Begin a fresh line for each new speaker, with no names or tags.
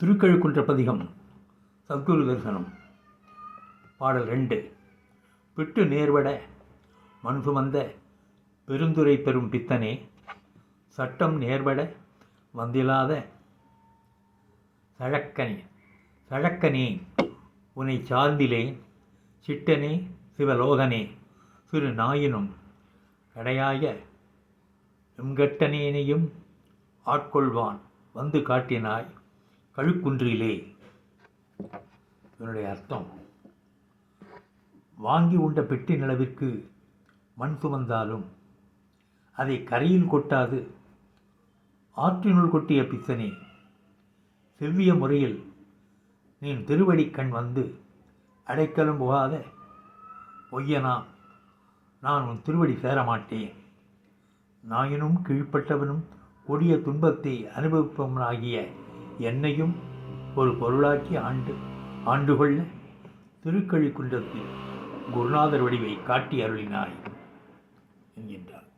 திருக்கழுக்குன்ற பதிகம் சத்குரு தரிசனம். பாடல் ரெண்டு. பிட்டு நேர்வட மண் சுமந்த பெருந்துரை பெறும் பித்தனே. சட்டம் நேர்வட வந்திலாத சழக்கனே சழக்கனே உனை சார்ந்திலேன் சிட்டனே சிவலோகனே. சிறு நாயினும் கடையாய எம்கட்டனேனையும் ஆட்கொள்வான். வந்து காட்டினாய் கழுக்குன்றிலே. இதனுடைய அர்த்தம் வாங்கி உண்ட பெட்டி நிலவிற்கு மண் சுமந்தாலும் அதை கரையில் கொட்டாது ஆற்றினுள் கொட்டிய பித்தனே செவ்விய முறையில் நீ திருவடிக்கண் வந்து அடைக்கலும் போகாத பொய்யனா நான் உன் திருவடி சேரமாட்டேன். நாயினும் கீழ்ப்பட்டவனும் கொடிய துன்பத்தை அனுபவிப்பவனாகிய என்னையும் ஒரு பொருளாக்கி ஆண்டு ஆண்டு கொள்ள திருக்கழிக்குன்றத்தில் குருநாதர் வடிவை காட்டி அருளினாய் என்கின்றார்.